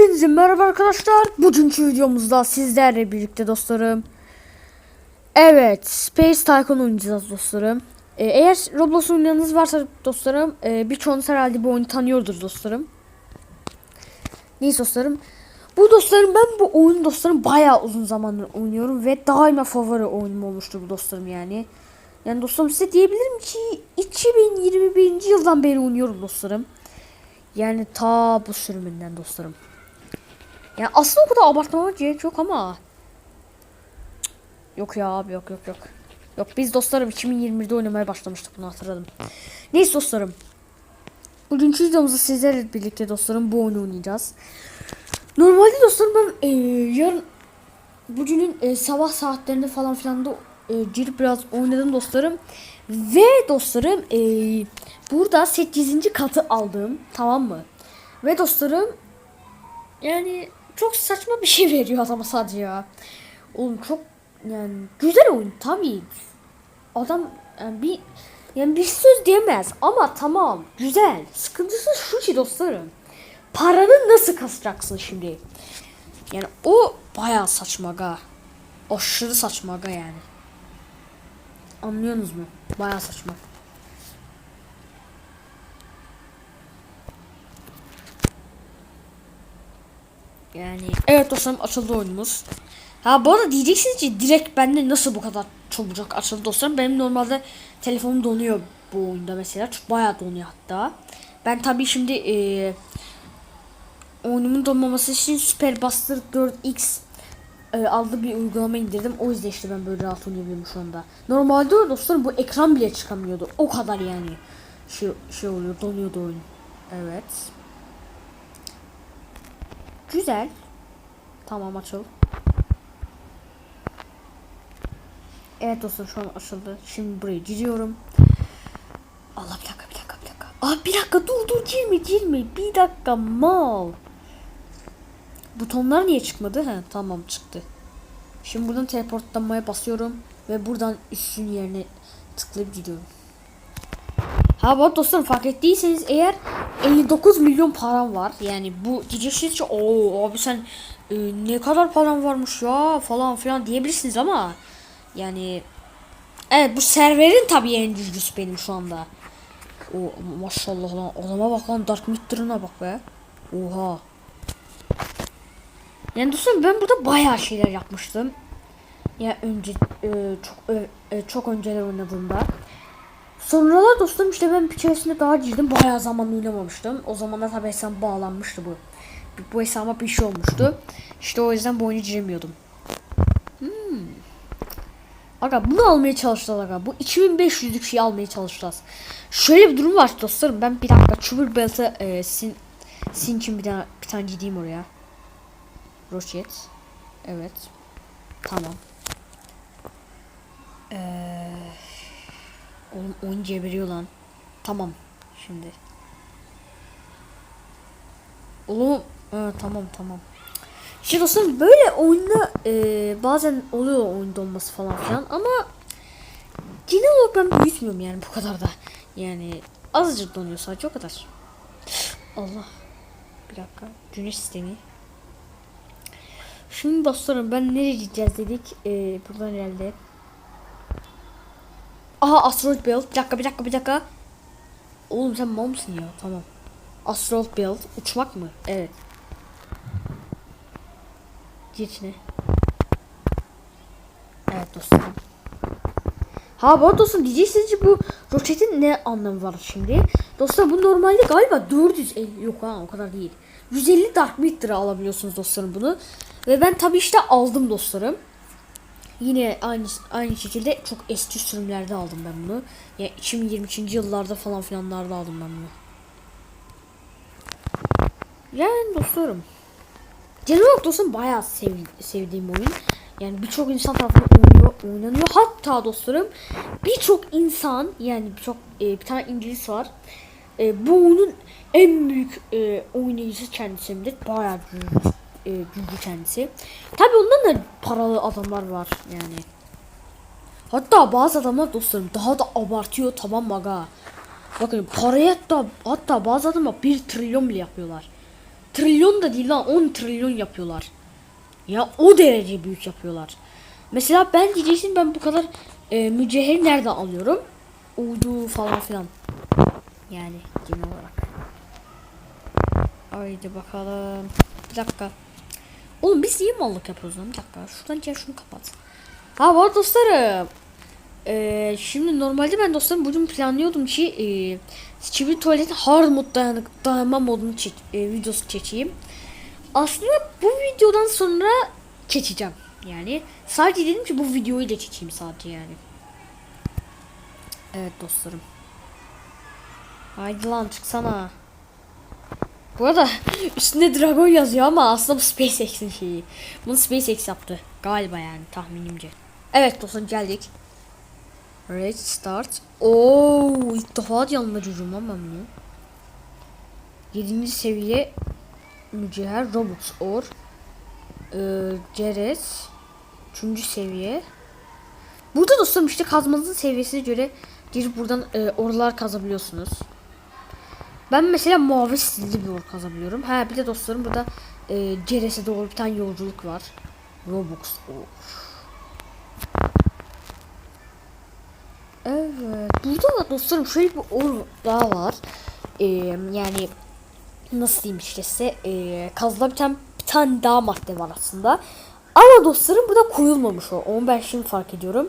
Hepinize merhaba arkadaşlar. Bugünkü videomuzda sizlerle birlikte dostlarım. Evet, Space Tycoon oynayacağız dostlarım. Ee, eğer Roblox oynayanınız varsa dostlarım, e, birçoğunuz herhalde bu oyunu tanıyordur dostlarım. Neyse dostlarım. Bu dostlarım ben bu oyunu dostlarım bayağı uzun zamandır oynuyorum ve daima favori oyunum olmuştur bu dostlarım yani. Yani dostlarım size diyebilirim ki 2021. yıldan beri oynuyorum dostlarım. Yani ta bu sürümünden dostlarım. Yani aslında o kadar abartmama gerek yok ama. Yok ya abi yok yok yok. Yok biz dostlarım 2021'de oynamaya başlamıştık bunu hatırladım. Neyse dostlarım. Bugünkü videomuzda sizlerle birlikte dostlarım bu oyunu oynayacağız. Normalde dostlarım ben e, yarın bugünün e, sabah saatlerinde falan filan da e, girip biraz oynadım dostlarım. Ve dostlarım e, burada 8. katı aldım tamam mı? Ve dostlarım yani çok saçma bir şey veriyor adama sadece ya. Oğlum çok yani güzel oyun tabii. Adam yani bir yani bir söz diyemez ama tamam güzel. Sıkıntısı şu ki dostlarım. Paranı nasıl kasacaksın şimdi? Yani o bayağı saçma ga. Aşırı saçma ga yani. Anlıyorsunuz mu? Bayağı saçma. Yani evet dostlarım açıldı oyunumuz. Ha bu arada diyeceksiniz ki direkt bende nasıl bu kadar çabucak açıldı dostlarım. Benim normalde telefonum donuyor bu oyunda mesela. Çok bayağı donuyor hatta. Ben tabii şimdi eee oyunumun donmaması için Super Buster 4X e, adlı bir uygulama indirdim. O yüzden işte ben böyle rahat oynayabiliyorum şu anda. Normalde dostlarım bu ekran bile çıkamıyordu. O kadar yani şey, şey oluyor donuyordu oyun. Evet. Güzel. Tamam açıl. Evet dostlar şu an açıldı. Şimdi buraya giriyorum. Allah bir dakika bir dakika bir dakika. Aa bir dakika dur dur girme girme. Bir dakika mal. Butonlar niye çıkmadı? He tamam çıktı. Şimdi buradan teleportlanmaya basıyorum. Ve buradan üstün yerine tıklayıp gidiyorum. Ha bak dostlarım fark ettiyseniz eğer 59 milyon param var. Yani bu diyeceksiniz ki o abi sen e, ne kadar param varmış ya falan filan diyebilirsiniz ama yani evet bu serverin tabii en güçlüsü benim şu anda. O maşallah lan adama bak lan Dark Mitter'ına bak be. Oha. Yani dostlarım ben burada bayağı şeyler yapmıştım. Ya önce e, çok e, e, çok önceler oynadığımda. Sonralar dostum işte ben içerisinde daha girdim. Bayağı zaman oynamamıştım. O zamanlar tabi hesabım bağlanmıştı bu. Bu hesabıma bir şey olmuştu. İşte o yüzden bu oyunu giremiyordum. Hmm. Aga bunu almaya çalışacağız aga. Bu 2500'lük şeyi almaya çalışacağız. Şöyle bir durum var dostlarım. Ben bir dakika Çubur Belt'e e, sin, sin için bir tane, bir tane gideyim oraya. Roket. Evet. Tamam. Eee... Oğlum oyun geberiyor lan. Tamam. Şimdi. Oğlum. Ha, tamam tamam. İşte dostum böyle oyunda e, bazen oluyor oyun donması falan filan ama genel olarak ben büyütmüyorum yani bu kadar da. Yani azıcık donuyor sadece o kadar. Allah. Bir dakika. Güneş sistemi. Şimdi dostlarım ben nereye gideceğiz dedik. E, buradan herhalde. Aha Asteroid Belt. Bir dakika bir dakika bir dakika. Oğlum sen mal ya? Tamam. Asteroid Belt. Uçmak mı? Evet. Gir içine. Evet dostum. Ha bu arada dostum diyeceksiniz ki bu roketin ne anlamı var şimdi? Dostlar bu normalde galiba 450 yok ha o kadar değil. 150 Dark Matter'a alabiliyorsunuz dostlarım bunu. Ve ben tabi işte aldım dostlarım. Yine aynı aynı şekilde çok eski sürümlerde aldım ben bunu. Yani 2023. yıllarda falan filanlarda aldım ben bunu. Yani dostlarım. Olarak dostlarım bayağı sev, sevdiğim oyun. Yani birçok insan tarafından oynuyor, oynanıyor. Hatta dostlarım birçok insan yani birçok e, bir tane İngiliz var. E, bu oyunun en büyük e, oynayıcısı kendisidir. Bayağı güçlü, e, güçlü kendisi. Tabi ondan da paralı adamlar var yani. Hatta bazı adamlar dostlarım daha da abartıyor tamam mı aga. Bakın paraya hatta, hatta bazı adamlar 1 trilyon bile yapıyorlar. trilyon da değil lan 10 trilyon yapıyorlar. Ya o derece büyük yapıyorlar. Mesela ben diyeceksin ben bu kadar e, mücevheri nereden alıyorum? Uydu falan filan. Yani genel olarak. Haydi bakalım. Bir dakika. Oğlum biz niye mallık yapıyoruz lan? Bir dakika. Şuradan gel şunu kapat. Ha var dostlarım. Ee, şimdi normalde ben dostlarım bugün planlıyordum ki e, Steven Tuvalet'in hard mod dayanık, dayanma modunu çek, e, videosu çekeyim. Aslında bu videodan sonra çekeceğim. Yani sadece dedim ki bu videoyu da çekeyim sadece yani. Evet dostlarım. Haydi lan çıksana. Bu arada üstünde Dragon yazıyor ama aslında bu SpaceX'in şeyi. Bunu SpaceX yaptı. Galiba yani tahminimce. Evet dostlar geldik. Red start. Oo, ilk defa yanında çocuğum ama bunu. 7. seviye mücevher Robux or. Ee, Ceres. 3. seviye. Burada dostlarım işte kazmanızın seviyesine göre girip buradan e, orlar kazabiliyorsunuz. Ben mesela mavi stilli bir or kazabiliyorum. Ha bir de dostlarım burada e, Ceres'e doğru bir tane yolculuk var. Robux or. Evet. Burada da dostlarım şöyle bir or daha var. Ee, yani nasıl diyeyim işte size e, kazıda bir tane, bir tane daha madde var aslında. Ama dostlarım burada koyulmamış o. Onu ben şimdi fark ediyorum.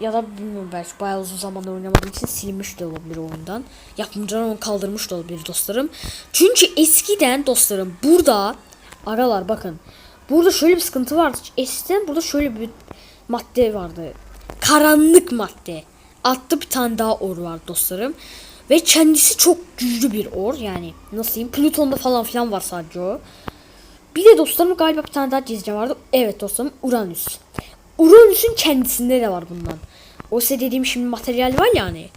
Ya da bilmiyorum belki bayağı uzun zamandır oynamadığım için silmiş de olabilir oyundan. Yapımcılar onu kaldırmış da olabilir dostlarım. Çünkü eskiden dostlarım burada aralar bakın. Burada şöyle bir sıkıntı vardı. Eskiden burada şöyle bir madde vardı. Karanlık madde. Altta bir tane daha or var dostlarım. Ve kendisi çok güçlü bir or yani. Nasıl diyeyim? Plüton'da falan filan var sadece o. Bir de dostlarım galiba bir tane daha gezegen vardı. Evet dostlarım Uranüs. Uranüs'ün kendisinde de var bundan. O size dediğim şimdi materyal var ya hani.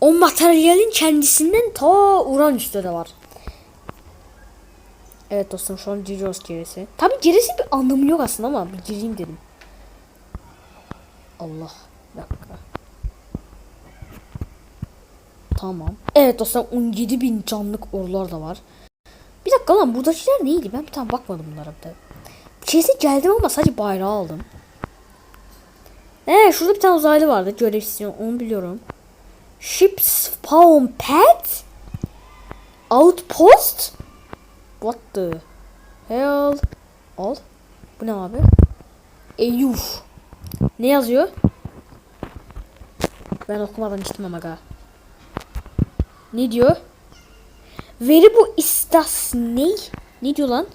O materyalin kendisinden ta Uranüs'te de var. Evet dostum şu an giriyoruz gerisi. Tabi gerisi bir anlamı yok aslında ama bir gireyim dedim. Allah. Bir dakika. Tamam. Evet dostlar 17 bin canlık orlar da var. Bir dakika lan buradakiler neydi? Ben bir tane bakmadım bunlara bir de. Kesin geldim ama sadece bayrağı aldım. Ee şurada bir tane uzaylı vardı. Görev istiyor. Onu biliyorum. Ships Spawn Pad Outpost What the hell Al. Bu ne abi? Eyuf. Ne yazıyor? Ben okumadan içtim ama ga. Ne diyor? Veri bu istas ne? Ne diyor lan?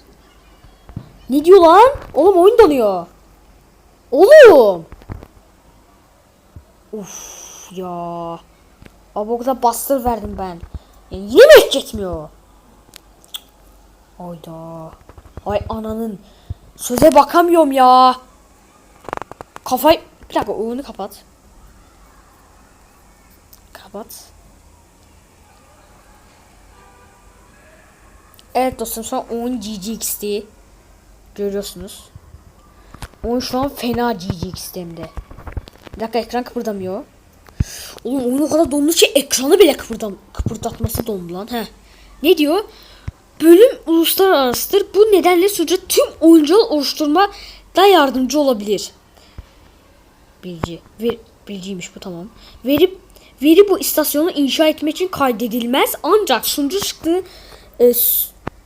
Ne diyor lan? Oğlum oyun donuyor. Oğlum. Uf ya. Abi o kadar bastır verdim ben. Yani yine mi hiç yetmiyor? Hayda. Ay ananın. Söze bakamıyorum ya. Kafayı... Bir dakika oyunu kapat. Kapat. Evet dostum şu an 10 GGX'ti. Görüyorsunuz. 10 şu an fena GGX'ti hem de. Bir dakika ekran kıpırdamıyor. Oğlum oyun o kadar dondu ki ekranı bile kıpırdam kıpırdatması dondu lan. Heh. Ne diyor? Bölüm uluslararasıdır. Bu nedenle sunucu tüm oyuncular oluşturma da yardımcı olabilir. Bilgi. Ver, bilgiymiş bu tamam. Veri, veri bu istasyonu inşa etmek için kaydedilmez. Ancak sunucu çıktığı e,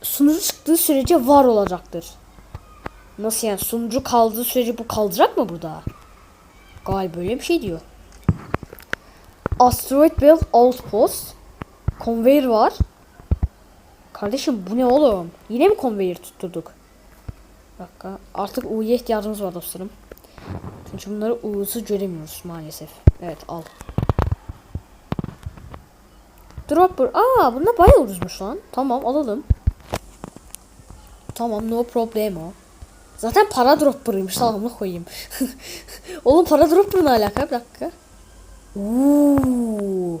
sunucu çıktığı sürece var olacaktır. Nasıl yani sunucu kaldığı sürece bu kalacak mı burada? Galiba böyle bir şey diyor. Asteroid Belt Outpost. Conveyor var. Kardeşim bu ne oğlum? Yine mi conveyor tutturduk? Bir dakika. Artık U'ya ihtiyacımız var dostlarım. Çünkü bunları U'suz göremiyoruz maalesef. Evet al. Dropper. Aa bunda bayağı ucuzmuş lan. Tamam alalım. Tamam no problemo. Zaten para dropper'ıymış tamamını koyayım. Oğlum para dropper ne alaka? Bir dakika. Oo.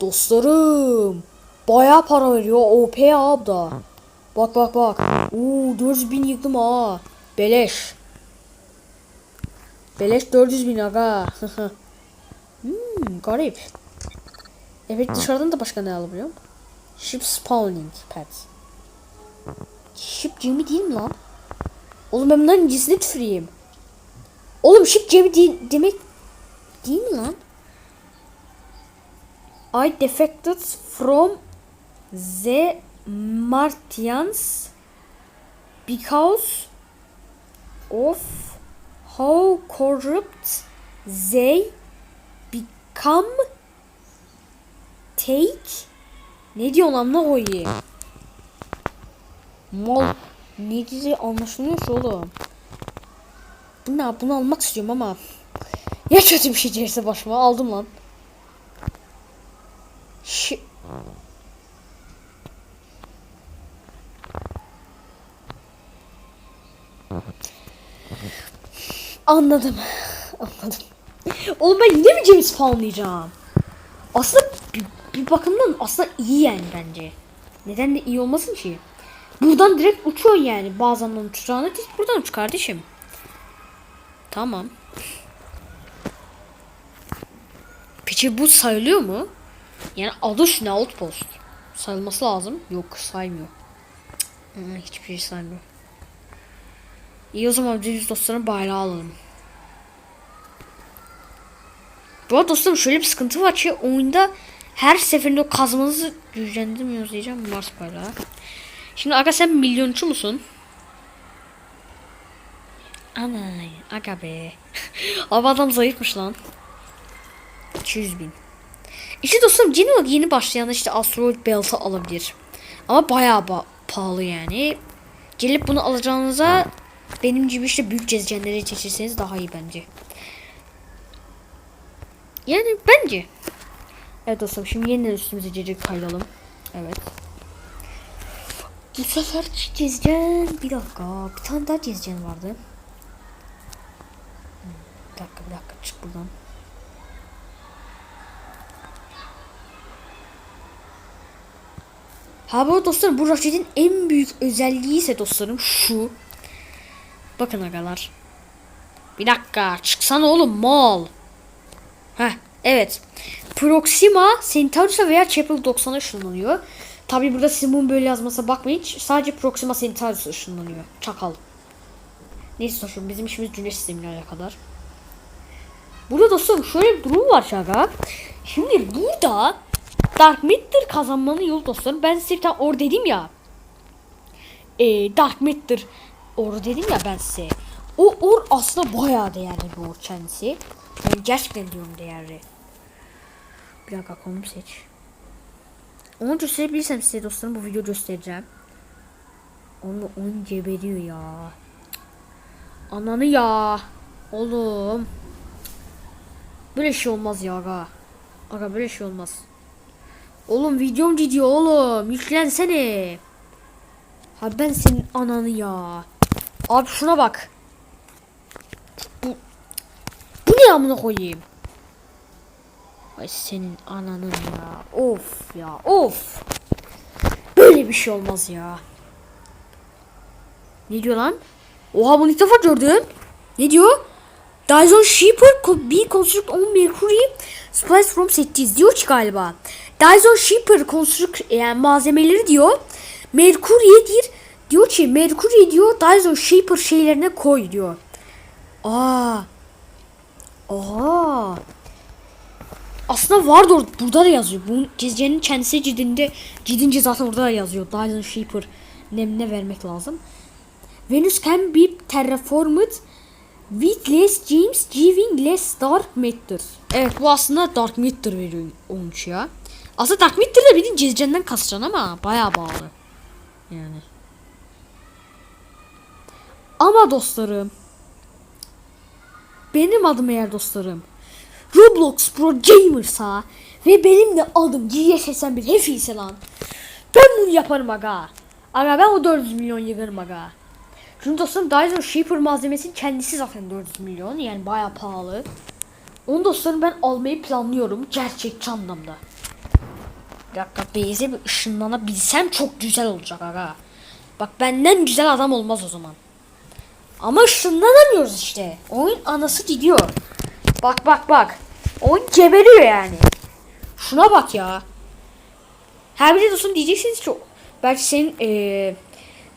Dostlarım. Bayağı para veriyor. OP abi da. Bak bak bak. Oo 400 bin yıktım ha. Beleş. Beleş 400 bin aga. hmm, garip. Evet dışarıdan da başka ne alabiliyorum? Ship spawning pads. Ship Jimmy değil mi lan? Oğlum ben bunların incisini tüküreyim. Oğlum Ship Jimmy değil, demek değil mi lan? I defected from the Martians because of how corrupt they become take ne diyor lan ne koyayım? Mal ne diye anlaşılmıyor ki oğlum. Bu ne bunu almak istiyorum ama ya kötü bir şey gelirse başıma aldım lan. Şi Anladım. Anladım. Oğlum ben yine mi James spawnlayacağım? Aslında bir, bir bakımdan aslında iyi yani bence. Neden de iyi olmasın ki? Buradan direkt uçuyor yani. Bazen uçacağını değil, buradan uç kardeşim. Tamam. Peki bu sayılıyor mu? Yani adı üstüne outpost. Sayılması lazım. Yok saymıyor. Hiçbir şey saymıyor. İyi o zaman biz dostların bayrağı alalım. Bu arada dostlarım şöyle bir sıkıntı var ki oyunda her seferinde kazmanızı güçlendirmiyoruz diyeceğim Mars bayrağı. Şimdi aga sen milyoncu musun? Anay aga be. Abi adam zayıfmış lan. 200 bin. İşte dostum Genoa yeni başlayan işte Asteroid Belt'ı alabilir. Ama bayağı ba- pahalı yani. Gelip bunu alacağınıza benim gibi işte büyük gezegenleri seçirseniz daha iyi bence. Yani bence. Evet dostum şimdi yeniden üstümüze cecik kayalım. Evet. Bu sefer bir dakika bir tane daha gezegen vardı. Hmm, Bir dakika bir dakika çık buradan. Ha bu arada dostlarım bu raketin en büyük özelliği ise dostlarım şu. Bakın agalar. Bir dakika çıksana oğlum mal. Heh evet. Proxima Centaurus'a veya Chapel 90'a ışınlanıyor. Tabi burada sizin böyle yazmasına bakmayın. Sadece Proxima Centaurus'a ışınlanıyor. Çakal. Neyse dostum bizim işimiz güneş sistemiyle alakadar. Burada dostum şöyle bir durum var şaka. Şimdi burada Dark Matter kazanmanın yolu dostlarım. Ben size bir tane or dedim ya. Ee, Dark Matter or dedim ya ben size. O or aslında bayağı değerli bir or kendisi. Yani gerçekten diyorum değerli. Bir dakika konum seç. Onu gösterebilirsem size dostlarım bu video göstereceğim. Onu onu geberiyor ya. Ananı ya. Oğlum. Böyle şey olmaz ya aga. Aga böyle şey olmaz. Oğlum videom gidiyor oğlum. Yüklensene. Ha ben senin ananı ya. Abi şuna bak. Bu Bu ne amına koyayım? Ay senin ananın ya. Of ya. Of. Böyle bir şey olmaz ya. Ne diyor lan? Oha bunu ilk defa gördüm. Ne diyor? Dyson Shipper could be construct on Mercury supplies from settiz diyor ki galiba. Dyson Shipper construct yani malzemeleri diyor. Mercury'dir. Diyor ki Mercury diyor Dyson Shipper şeylerine koy diyor. Aa. Aa. Aslında vardı burada da yazıyor. Bu gezegenin kendisi cidinde cidince zaten orada da yazıyor. Dyson Shipper nemine vermek lazım. Venus can be terraformed with less James giving less dark matter. Evet bu aslında dark matter veriyor olmuş ya. Aslında dark matter de bildiğin gezegenden kasacaksın ama bayağı bağlı. Yani. Ama dostlarım. Benim adım eğer dostlarım. Roblox Pro Gamer'sa ve benim de adım GS81 Hefi ise lan. Ben bunu yaparım aga. Aga ben o 400 milyon yığarım aga. Çünkü dostlarım Dyson Shaper malzemesinin kendisi zaten 400 milyon yani bayağı pahalı. Onu dostlarım ben almayı planlıyorum gerçekçi anlamda. Bir dakika Beyze bir ışınlanabilsem çok güzel olacak aga. Bak benden güzel adam olmaz o zaman. Ama ışınlanamıyoruz işte. Oyun anası gidiyor. Bak bak bak. Oyun geberiyor yani. Şuna bak ya. Her bir de dostum diyeceksiniz ki belki senin eee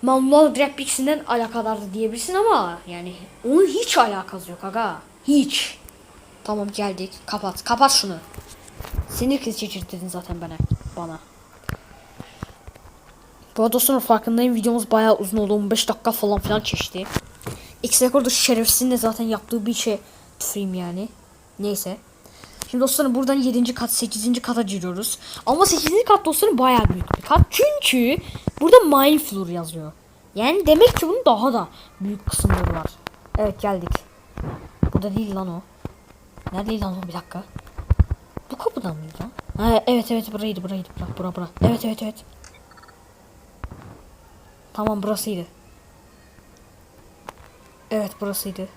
manual graphics'inden alakadardı diyebilirsin ama yani onun hiç alakası yok aga. Hiç. Tamam geldik. Kapat. Kapat şunu. Sinir krizi geçirttirdin zaten bana. Bana. Bu arada dostlarım farkındayım videomuz bayağı uzun oldu 15 dakika falan filan çeşti. X rekorda şerefsizin de zaten yaptığı bir şey tüfeyim yani. Neyse. Şimdi dostlarım buradan 7. kat 8. kata giriyoruz. Ama 8. kat dostlarım bayağı büyük bir kat. Çünkü burada mine floor yazıyor. Yani demek ki bunun daha da büyük kısımları var. Evet geldik. Bu da değil lan o. Neredeydi lan o bir dakika. Bu kapıdan mıydı lan? Ha, evet evet buraydı buraydı. Bura bura bura. Evet evet evet. Tamam burasıydı. Evet burasıydı.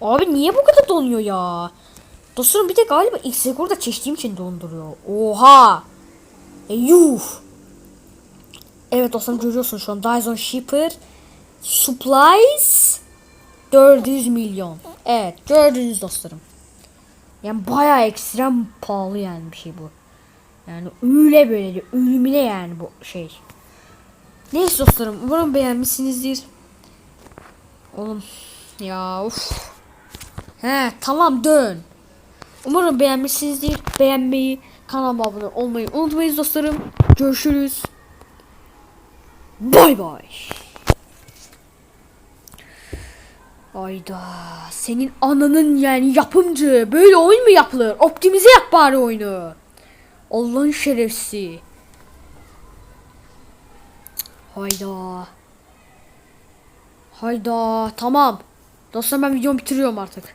Abi niye bu kadar donuyor ya? Dostlarım bir de galiba X rekorda çeştiğim için donduruyor. Oha. E. Evet dostlarım görüyorsun şu an Dyson Shipper Supplies 400 milyon. Evet gördünüz dostlarım. Yani bayağı ekstrem pahalı yani bir şey bu. Yani öyle böyle de ölümüne yani bu şey. Neyse dostlarım umarım beğenmişsinizdir. Oğlum ya uf. He tamam dön. Umarım beğenmişsinizdir. Beğenmeyi, kanalıma abone olmayı unutmayın dostlarım. Görüşürüz. Bay bay. Ayda senin ananın yani yapımcı böyle oyun mu yapılır? Optimize yap bari oyunu. Allah'ın şerefsi. Hayda. Hayda tamam. Dostlar ben videomu bitiriyorum artık.